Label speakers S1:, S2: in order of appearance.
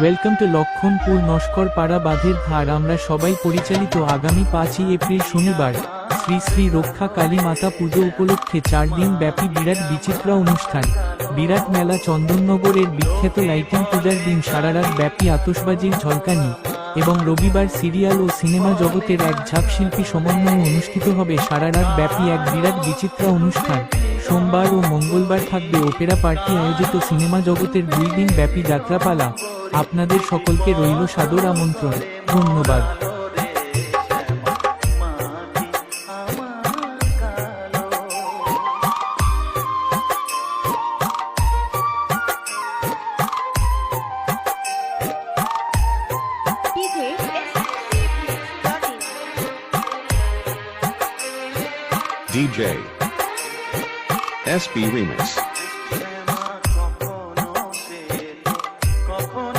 S1: Welcome to Lakshmanpur Naskar পাড়া বাঁধের ধার আমরা সবাই পরিচালিত আগামী পাঁচই এপ্রিল শনিবার, শ্রী শ্রী রক্ষা কালী মাতা পুজো উপলক্ষে চার দিন ব্যাপী বিরাট বিচিত্রা অনুষ্ঠান। বিরাট মেলা চন্দননগরের বিখ্যাত লাইটিং পূজার দিন সারারাত ব্যাপী আতশবাজির ঝলকানি এবং রবিবার সিরিয়াল ও সিনেমা জগতের এক ঝাঁক শিল্পী সমন্বয়ে অনুষ্ঠিত হবে সারারাত ব্যাপী এক বিরাট বিচিত্রা অনুষ্ঠান। সোমবার ও মঙ্গলবার থাকবে ওপেরা পার্টি আয়োজিত সিনেমা জগতের দুই দিন ব্যাপী যাত্রাপালা। আপনাদের সকলকে রইল সাদর আমন্ত্রণ। ধন্যবাদ।
S2: DJ
S3: DJ SB Remix.